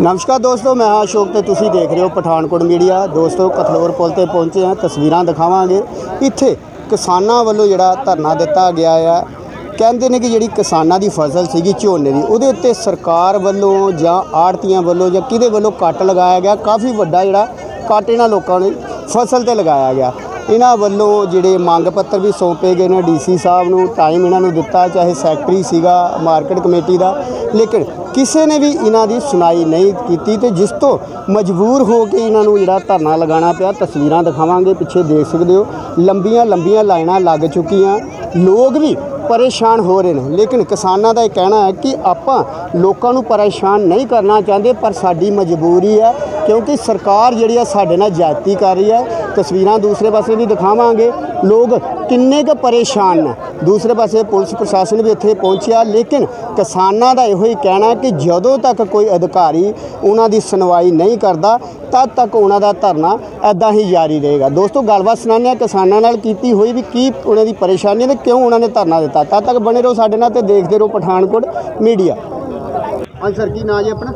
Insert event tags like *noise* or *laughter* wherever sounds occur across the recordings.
ਨਮਸਕਾਰ ਦੋਸਤੋ, ਮੈਂ ਹਾਂ ਅਸ਼ੋਕ ਤੇ ਤੁਸੀਂ ਦੇਖ ਰਹੇ ਹੋ ਪਠਾਨਕੋਟ ਮੀਡੀਆ। ਦੋਸਤੋ, ਕਥਲੋਰ ਪੁਲ ਤੇ ਪਹੁੰਚੇ ਹਾਂ, ਤਸਵੀਰਾਂ ਦਿਖਾਵਾਂਗੇ। ਇੱਥੇ ਕਿਸਾਨਾਂ ਵੱਲੋਂ ਜਿਹੜਾ ਧਰਨਾ ਦਿੱਤਾ ਗਿਆ ਆ। ਕਹਿੰਦੇ ਨੇ ਕਿ ਜਿਹੜੀ ਕਿਸਾਨਾਂ ਦੀ ਫਸਲ ਸੀਗੀ ਝੋਨੇ ਦੀ, ਉਹਦੇ ਉੱਤੇ ਸਰਕਾਰ ਵੱਲੋਂ ਜਾਂ ਆੜਤੀਆਂ ਵੱਲੋਂ ਜਾਂ ਕਿਹਦੇ ਵੱਲੋਂ ਕੱਟ ਲਗਾਇਆ ਗਿਆ। ਕਾਫੀ ਵੱਡਾ ਜਿਹੜਾ ਕੱਟ ਇਹਨਾਂ ਲੋਕਾਂ ਨੇ ਫਸਲ ਤੇ ਲਗਾਇਆ ਗਿਆ। ਇਹਨਾਂ ਵੱਲੋਂ ਜਿਹੜੇ ਮੰਗ ਪੱਤਰ ਵੀ ਸੌਂਪੇ ਗਏ ਨੇ ਡੀਸੀ ਸਾਹਿਬ ਨੂੰ ਟਾਈਮ ਇਹਨਾਂ ਨੂੰ ਦਿੱਤਾ, ਚਾਹੇ ਸੈਕਟਰੀ ਸੀਗਾ, ਮਾਰਕੀਟ ਕਮੇਟੀ ਦਾ। ਲੇਕਿਨ ਕਿਸੇ ਨੇ ਵੀ ਇਹਨਾਂ ਦੀ ਸੁਣਾਈ ਨਹੀਂ ਕੀਤੀ ਤੇ ਜਿਸ ਤੋਂ ਮਜਬੂਰ ਹੋ ਕੇ ਇਹਨਾਂ ਨੂੰ ਜਿਹੜਾ ਧਰਨਾ ਲਗਾਉਣਾ ਪਿਆ, ਤਸਵੀਰਾਂ ਦਿਖਾਵਾਂਗੇ, ਪਿੱਛੇ ਦੇਖ ਸਕਦੇ ਹੋ। ਲੰਬੀਆਂ ਲੰਬੀਆਂ ਲਾਈਨਾਂ ਲੱਗ ਚੁੱਕੀਆਂ। ਲੋਕ ਵੀ ਪਰੇਸ਼ਾਨ ਹੋ ਰਹੇ ਨੇ। ਲੇਕਿਨ ਕਿਸਾਨਾਂ ਦਾ ਇਹ ਕਹਿਣਾ ਹੈ ਕਿ ਆਪਾਂ ਲੋਕਾਂ ਨੂੰ ਪਰੇਸ਼ਾਨ ਨਹੀਂ ਕਰਨਾ ਚਾਹੁੰਦੇ, ਪਰ ਸਾਡੀ ਮਜਬੂਰੀ ਹੈ, ਕਿਉਂਕਿ ਸਰਕਾਰ ਜਿਹੜੀ ਆ ਸਾਡੇ ਨਾਲ ਜਾਤੀ ਕਰ ਰਹੀ ਹੈ। ਤਸਵੀਰਾਂ ਦੂਸਰੇ ਪਾਸੇ ਵੀ ਦਿਖਾਵਾਂਗੇ। ਲੋਕ ਕਿੰਨੇ ਕੁ ਪਰੇਸ਼ਾਨ ਨੇ? ਦੂਸਰੇ ਪਾਸੇ ਪੁਲਿਸ ਪ੍ਰਸ਼ਾਸਨ ਵੀ ਇੱਥੇ ਪਹੁੰਚਿਆ, ਲੇਕਿਨ ਕਿਸਾਨਾਂ ਦਾ ਇਹੋ ਹੀ ਕਹਿਣਾ ਕਿ ਜਦੋਂ ਤੱਕ ਕੋਈ ਅਧਿਕਾਰੀ ਉਹਨਾਂ ਦੀ ਸੁਣਵਾਈ ਨਹੀਂ ਕਰਦਾ, ਤਦ ਤੱਕ ਉਹਨਾਂ ਦਾ ਧਰਨਾ ਐਦਾਂ ਹੀ ਜਾਰੀ ਰਹੇਗਾ। ਦੋਸਤੋ, ਗੱਲਬਾਤ ਸੁਣਾਉਂਦੇ ਹਾਂ, ਕਿਸਾਨਾਂ ਨਾਲ ਕੀਤੀ ਹੋਈ ਵੀ ਕੀ ਉਹਨਾਂ ਦੀ ਪਰੇਸ਼ਾਨੀ ਹੈ ਤੇ ਕਿਉਂ ਉਹਨਾਂ ਨੇ ਧਰਨਾ ਦਿੱਤਾ। ਤਦ ਤੱਕ ਬਣੇ ਰਹੋ ਸਾਡੇ ਨਾਲ ਤੇ ਦੇਖਦੇ ਰਹੋ ਪਠਾਨਕੋਟ ਮੀਡੀਆ। ਹਾਂਜੀ, ਸਰ, ਕੀ ਨਾਂ ਜੀ ਆਪਣਾ?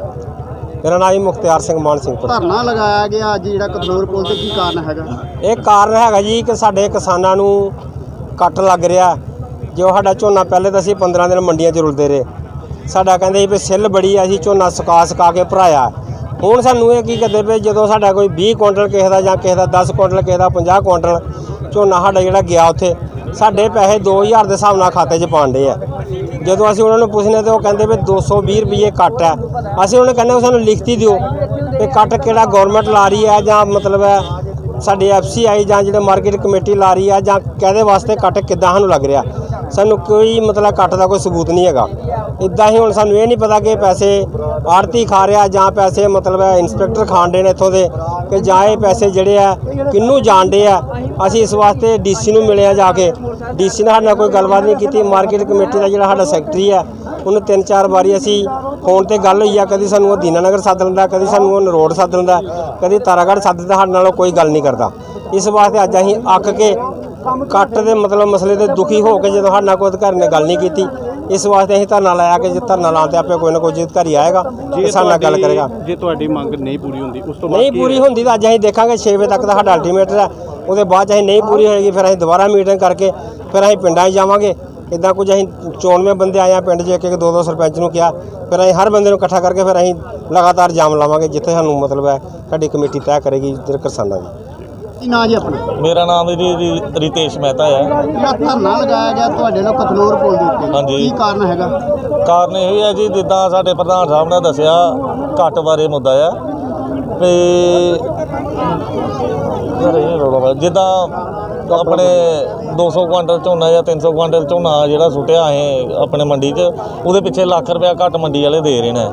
ਮੇਰਾ ਨਾਮ ਜੀ ਮੁਖਤਿਆਰ ਸਿੰਘ ਮਾਨ ਸਿੰਘਪੁਰ ਧਰਨਾ ਲਗਾਇਆ ਗਿਆ ਅੱਜ ਜਿਹੜਾ ਕਤਲੌਰ ਪੁਲ ਤੇ ਕੀ ਕਾਰਨ ਹੈਗਾ? ਇਹ ਕਾਰਨ ਹੈਗਾ ਜੀ ਕਿ ਸਾਡੇ ਕਿਸਾਨਾਂ ਨੂੰ ਕੱਟ ਲੱਗ ਰਿਹਾ। ਜੋ ਸਾਡਾ ਝੋਨਾ ਪਹਿਲੇ ਤਾਂ ਅਸੀਂ 15 ਦਿਨ ਮੰਡੀਆਂ 'ਚ ਰੁਲਦੇ ਰਹੇ। ਸਾਡਾ ਕਹਿੰਦੇ ਸੀ ਵੀ ਸਿੱਲ ਬੜੀ ਆ ਅਸੀਂ ਝੋਨਾ ਸੁਕਾ ਸੁਕਾ ਕੇ ਭਰਾਇਆ। ਹੁਣ ਸਾਨੂੰ ਇਹ ਕੀ ਕਰਦੇ ਪਏ ਜਦੋਂ ਸਾਡਾ ਕੋਈ 20 ਕੁਇੰਟਲ ਕਿਸੇ ਦਾ ਜਾਂ ਕਿਸੇ ਦਾ 10 ਕੁਇੰਟਲ ਕਿਸੇ ਦਾ 50 ਕੁਇੰਟਲ ਝੋਨਾ ਸਾਡਾ ਜਿਹੜਾ ਗਿਆ ਉੱਥੇ ਸਾਡੇ ਪੈਸੇ 2000 ਦੇ ਹਿਸਾਬ ਨਾਲ ਖਾਤੇ 'ਚ ਪਾਉਂਦੇ ਆ। ਜਦੋਂ ਅਸੀਂ ਉਹਨਾਂ ਨੂੰ ਪੁੱਛਨੇ ਤੇ ਉਹ ਕਹਿੰਦੇ ਵੀ 220 ਰੁਪਏ ਕੱਟ ਹੈ। ਅਸੀਂ ਉਹਨੂੰ ਕਹਿੰਦੇ ਸਾਨੂੰ ਲਿਖਤੀ ਦਿਓ ਵੀ ਕੱਟ ਕਿਹੜਾ ਗਵਰਨਮੈਂਟ ਲਾ ਰਹੀ ਹੈ ਜਾਂ ਮਤਲਬ ਹੈ ਸਾਡੇ ਐਫਸੀਆਈ ਜਾਂ ਜਿਹੜੇ ਮਾਰਕੀਟ ਕਮੇਟੀ ਲਾ ਰਹੀ ਹੈ ਜਾਂ ਕਾਹਦੇ ਵਾਸਤੇ ਕੱਟ ਕਿੱਦਾਂ ਸਾਨੂੰ ਲੱਗ ਰਿਹਾ। ਸਾਨੂੰ ਕੋਈ ਮਤਲਬ ਕੱਟ ਦਾ ਕੋਈ ਸਬੂਤ ਨਹੀਂ ਹੈਗਾ। ਇਦਾਂ ਹੀ ਹੁਣ ਸਾਨੂੰ ਇਹ ਨਹੀਂ ਪਤਾ ਕਿ ਪੈਸੇ ਆੜਤੀ ਖਾ ਰਿਹਾ ਜਾਂ ਪੈਸੇ ਮਤਲਬ ਹੈ ਇੰਸਪੈਕਟਰ ਖਾਂਦੇ ਨੇ ਇੱਥੋਂ ਦੇ ਕਿ ਜਾਂ ਇਹ ਪੈਸੇ ਜਿਹੜੇ ਆ ਕਿੰਨੂੰ ਜਾਣਦੇ ਆ। ਅਸੀਂ ਇਸ ਵਾਸਤੇ ਡੀਸੀ ਨੂੰ ਮਿਲਿਆ ਜਾ ਕੇ। ਡੀਸੀ ਨੇ ਸਾਡੇ ਨਾਲ ਕੋਈ ਗੱਲਬਾਤ ਨਹੀਂ ਕੀਤੀ। ਮਾਰਕੀਟ ਕਮੇਟੀ ਦਾ ਜਿਹੜਾ ਸਾਡਾ ਸੈਕਟਰੀ ਆ, ਉਹਨੂੰ ਤਿੰਨ ਚਾਰ ਵਾਰੀ ਅਸੀਂ ਫੋਨ ਤੇ ਗੱਲ ਹੋਈ ਆ। ਕਦੀ ਸਾਨੂੰ ਉਹ ਦੀਨਾਨਗਰ ਸੱਦ ਲੈਂਦਾ, ਕਦੀ ਸਾਨੂੰ ਉਹ ਨਰੋੜ ਸੱਦ ਲੈਂਦਾ, ਕਦੀ ਤਾਰਾਗੜ੍ਹ ਸੱਦ ਲੈਂਦਾ, ਸਾਡੇ ਨਾਲ ਕੋਈ ਗੱਲ ਨਹੀਂ ਕਰਦਾ। ਇਸ ਵਾਸਤੇ ਅੱਜ ਅਸੀਂ ਅੱਕ ਕੇ ਕੱਟ ਦੇ ਮਤਲਬ ਮਸਲੇ ਤੇ ਦੁਖੀ ਹੋ ਕੇ ਜਦੋਂ ਸਾਡੇ ਨਾਲ ਕੋਈ ਅਧਿਕਾਰੀ ਨੇ ਗੱਲ ਨਹੀਂ ਕੀਤੀ। ਇਸ ਵਾਸਤੇ ਅਸੀਂ ਧਰਨਾ ਲਾਇਆ ਕਿ ਜੇ ਧਰਨਾ ਲਾਉਣ ਤੇ ਆਪੇ ਕੋਈ ਨਾ ਕੋਈ ਅਧਿਕਾਰੀ ਆਏਗਾ ਤੇ ਸਾਡੇ ਨਾਲ ਗੱਲ ਕਰੇਗਾ। ਜੇ ਤੁਹਾਡੀ ਮੰਗ ਨਹੀਂ ਪੂਰੀ ਹੁੰਦੀ ਉਸ ਤੋਂ ਬਾਅਦ ਨਹੀਂ ਪੂਰੀ ਹੁੰਦੀ ਤਾਂ ਅੱਜ ਅਸੀਂ ਦੇਖਾਂਗੇ 6 ਵਜੇ ਤੱਕ ਦਾ ਸਾਡਾ ਅਲਟੀਮੇਟ ਹੈ। ਉਹਦੇ ਬਾਅਦ ਅਸੀਂ ਨਹੀਂ ਪੂਰੀ ਹੋਏਗੀ ਫਿਰ ਅਸੀਂ ਦੁਬਾਰਾ ਮੀਟਿੰਗ ਕਰਕੇ ਫਿਰ ਅਸੀਂ ਪਿੰਡਾਂ 'ਚ ਜਾਵਾਂਗੇ। ਇਦਾਂ ਕੁਝ ਅਸੀਂ ਚੋਣਵੇਂ ਬੰਦੇ ਆਏ ਆ ਪਿੰਡ 'ਚ ਇੱਕ ਇੱਕ ਦੋ ਦੋ ਸਰਪੰਚ ਨੂੰ ਕਿਹਾ। ਫਿਰ ਅਸੀਂ ਹਰ ਬੰਦੇ ਨੂੰ ਇਕੱਠਾ ਕਰਕੇ ਫਿਰ ਅਸੀਂ ਲਗਾਤਾਰ ਜਾਮ ਲਾਵਾਂਗੇ ਜਿੱਥੇ ਸਾਨੂੰ ਮਤਲਬ ਹੈ ਸਾਡੀ ਕਮੇਟੀ ਤੈਅ ਕਰੇਗੀ ਕਿਸਾਨਾਂ ਦੀ। ਕੀ ਨਾਂ ਜੀ ਆਪਣਾ ਮੇਰਾ ਨਾਮ ਜੀ ਰਿਤੇਸ਼ ਮਹਿਤਾ ਹੈ ਜਿਹੜਾ ਧਰਨਾ ਲਗਾਇਆ ਗਿਆ ਤੁਹਾਡੇ ਨਾਲ ਕਤਲੌਰ ਪੁਲ ਦੇ ਉੱਤੇ ਹਾਂਜੀ। ਕੀ ਕਾਰਨ ਹੈਗਾ ਕਾਰਨ ਇਹ ਹੈ ਜੀ ਜਿੱਦਾਂ ਸਾਡੇ ਪ੍ਰਧਾਨ ਸਾਹਿਬ ਨੇ ਦੱਸਿਆ ਘੱਟ ਬਾਰੇ ਮੁੱਦਾ ਆ ਤੇ ਯਾਰ ਇਹ ਰੌਲਾ ਵਾ। ਜਿੱਦਾਂ ਆਪਣੇ 200 ਕੁਆਂਟਲ ਝੋਨਾ ਜਾਂ 300 ਕੁਆਂਟਲ ਝੋਨਾ ਜਿਹੜਾ ਸੁੱਟਿਆ ਹੈ ਆਪਣੇ ਮੰਡੀ 'ਚ ਉਹਦੇ ਪਿੱਛੇ ਲੱਖ ਰੁਪਇਆ ਘੱਟ ਮੰਡੀ ਵਾਲੇ ਦੇ ਰਹੇ ਨੇ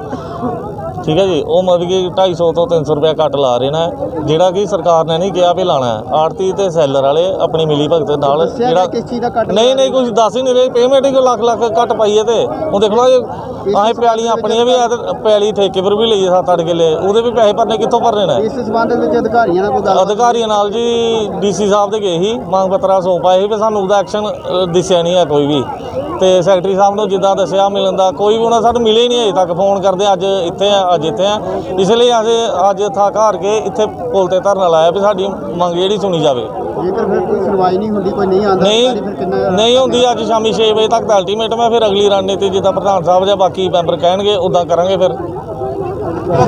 ਠੀਕ ਹੈ ਜੀ? ਉਹ ਮਤਲਬ ਕਿ 250 ਤੋਂ 300 ਰੁਪਇਆ ਘੱਟ ਲਾ ਰਹੇ ਨੇ ਜਿਹੜਾ ਕਿ ਸਰਕਾਰ ਨੇ ਨਹੀਂ ਕਿਹਾ ਵੀ ਲਾਣਾ ਆੜਤੀ ਤੇ ਸੈਲਰ ਵਾਲੇ ਆਪਣੀ ਮਿਲੀ ਭਗਤ ਨਾਲ ਗਿਆ ਕਿਸ ਚੀਜ਼ ਦਾ ਕੱਟ ਨਹੀਂ ਨਹੀਂ ਕੁਝ ਦੱਸ ਹੀ ਨਹੀਂ ਰਹੇ। ਪੇਮੈਂਟ ਹੀ ਕੋਈ ਲੱਖ ਲੱਖ ਘੱਟ ਪਾਈਏ ਤੇ। ਹੁਣ ਦੇਖ ਲਓ ਆਏ ਪਿਆਲੀਆਂ ਆਪਣੀਆਂ ਵੀ ਆ ਤੇ ਪਿਆਲੀ ਠੇਕੇ ਪਰ ਵੀ ਲਈ 7-8 ਕਿੱਲੇ ਉਹਦੇ ਵੀ ਪੈਸੇ ਭਰਨੇ ਕਿੱਥੋਂ ਭਰਨੇ ਨੇ? ਇਸ ਸੰਬੰਧ ਵਿੱਚ ਅਧਿਕਾਰੀਆਂ ਨਾਲ ਕੋਈ ਅਧਿਕਾਰੀਆਂ ਨਾਲ ਜੀ ਡੀਸੀ ਸਾਹਿਬ ਦੇ ਗਏ ਸੀ ਮੰਗ ਪੱਤਰਾ ਸੌਂਪ ਆਏ ਸੀ ਵੀ ਸਾਨੂੰ ਉਹਦਾ ਐਕਸ਼ਨ ਦਿਸਿਆ ਨਹੀਂ ਹੈ ਕੋਈ ਵੀ। ਤੇ ਸੈਕਟਰੀ ਸਾਹਿਬ ਨੂੰ ਜਿੱਦਾਂ ਦੱਸਿਆ ਮਿਲਣ ਦਾ ਕੋਈ ਵੀ ਉਹਨਾਂ ਸਾਨੂੰ ਮਿਲੇ ਹੀ ਨਹੀਂ ਅਜੇ ਤੱਕ ਫੋਨ ਕਰਦੇ ਅੱਜ ਇੱਥੇ ਆ ਅੱਜ ਇੱਥੇ ਆ। ਇਸ ਲਈ ਅਸੀਂ ਅੱਜ ਥਾ ਘਰ ਕੇ ਇੱਥੇ ਪੁਲ ਤੇ ਧਰਨਾ ਲਾਇਆ ਵੀ ਸਾਡੀ ਮੰਗ ਜਿਹੜੀ ਸੁਣੀ ਜਾਵੇ। ਜੇਕਰ ਫਿਰ ਕੋਈ ਸੁਣਵਾਈ ਨਹੀਂ ਹੁੰਦੀ ਕੋਈ ਨਹੀਂ ਆਉਂਦਾ ਨਹੀਂ ਅਧਿਕਾਰੀ ਫਿਰ ਕਿੰਨਾ ਨਹੀਂ ਹੁੰਦੀ ਅੱਜ ਸ਼ਾਮੀ 6 ਵਜੇ ਤੱਕ ਦਾ ਅਲਟੀਮੇਟ ਮੈਂ ਫਿਰ ਅਗਲੀ ਰਣਨੀਤੀ ਜਿੱਦਾਂ ਪ੍ਰਧਾਨ ਸਾਹਿਬ ਜਾਂ ਬਾਕੀ ਮੈਂਬਰ ਕਹਿਣਗੇ ਉਦਾਂ ਕਰਾਂਗੇ ਫਿਰ।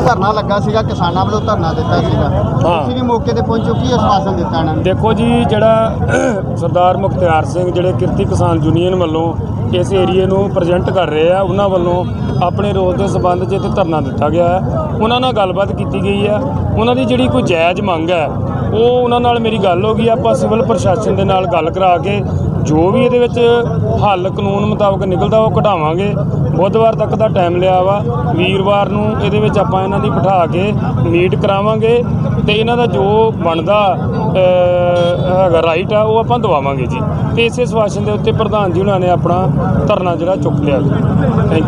ਧਰਨਾ ਲੱਗਾ ਸੀਗਾ ਕਿਸਾਨਾਂ ਵੱਲੋਂ ਧਰਨਾ ਦਿੱਤਾ ਸੀਗਾ। ਤੁਸੀਂ ਵੀ ਮੌਕੇ ਤੇ ਪਹੁੰਚੋ ਕੀ ਆਸ਼ਵਾਸਨ ਦਿੱਤਾ ਇਹਨਾਂ ਨੇ? ਦੇਖੋ ਜੀ ਜਿਹੜਾ *coughs* ਸਰਦਾਰ ਮੁਖਤਿਆਰ ਸਿੰਘ ਜਿਹੜੇ ਕਿਰਤੀ ਕਿਸਾਨ ਯੂਨੀਅਨ ਵੱਲੋਂ ਇਸ ਏਰੀਏ ਨੂੰ ਪ੍ਰੈਜ਼ੈਂਟ ਕਰ ਰਹੇ ਆ ਉਹਨਾਂ ਵੱਲੋਂ ਆਪਣੇ ਰੋਲ ਦੇ ਸਬੰਧ 'ਚ ਇੱਥੇ ਧਰਨਾ ਦਿੱਤਾ ਗਿਆ ਹੈ। ਉਹਨਾਂ ਨਾਲ ਗੱਲਬਾਤ ਕੀਤੀ ਗਈ ਹੈ। ਉਹਨਾਂ ਦੀ ਜਿਹੜੀ ਕੋਈ ਜਾਇਜ਼ ਮੰਗ ਹੈ ਉਹ ਉਹਨਾਂ ਨਾਲ ਮੇਰੀ ਗੱਲ ਹੋ ਗਈ ਆਪਾਂ ਸਿਵਲ ਪ੍ਰਸ਼ਾਸਨ ਦੇ ਨਾਲ ਗੱਲ ਕਰਾ ਕੇ ਜੋ ਵੀ ਇਹਦੇ ਵਿੱਚ ਹੱਲ ਕਾਨੂੰਨ ਮੁਤਾਬਕ ਨਿਕਲਦਾ ਉਹ ਕਢਾਵਾਂਗੇ। ਬੁੱਧਵਾਰ ਤੱਕ ਦਾ ਟਾਈਮ ਲਿਆ ਵਾ। ਵੀਰਵਾਰ ਨੂੰ ਇਹਦੇ ਵਿੱਚ ਆਪਾਂ ਇਹਨਾਂ ਦੀ ਬਿਠਾ ਕੇ ਮੀਟ ਕਰਾਵਾਂਗੇ ਤੇ ਇਹਨਾਂ ਦਾ ਜੋ ਬਣਦਾ ਹੈਗਾ ਰਾਈਟ ਆ, ਉਹ ਆਪਾਂ ਦਵਾਵਾਂਗੇ ਜੀ। ਤੇ ਇਸੇ ਸਵਾਸ਼ਨ ਦੇ ਉੱਤੇ ਪ੍ਰਧਾਨ ਜੀ ਉਹਨਾਂ ਨੇ ਆਪਣਾ ਧਰਨਾ ਜਿਹੜਾ ਚੁੱਕ ਲਿਆ ਜੀ। ਥੈਂਕ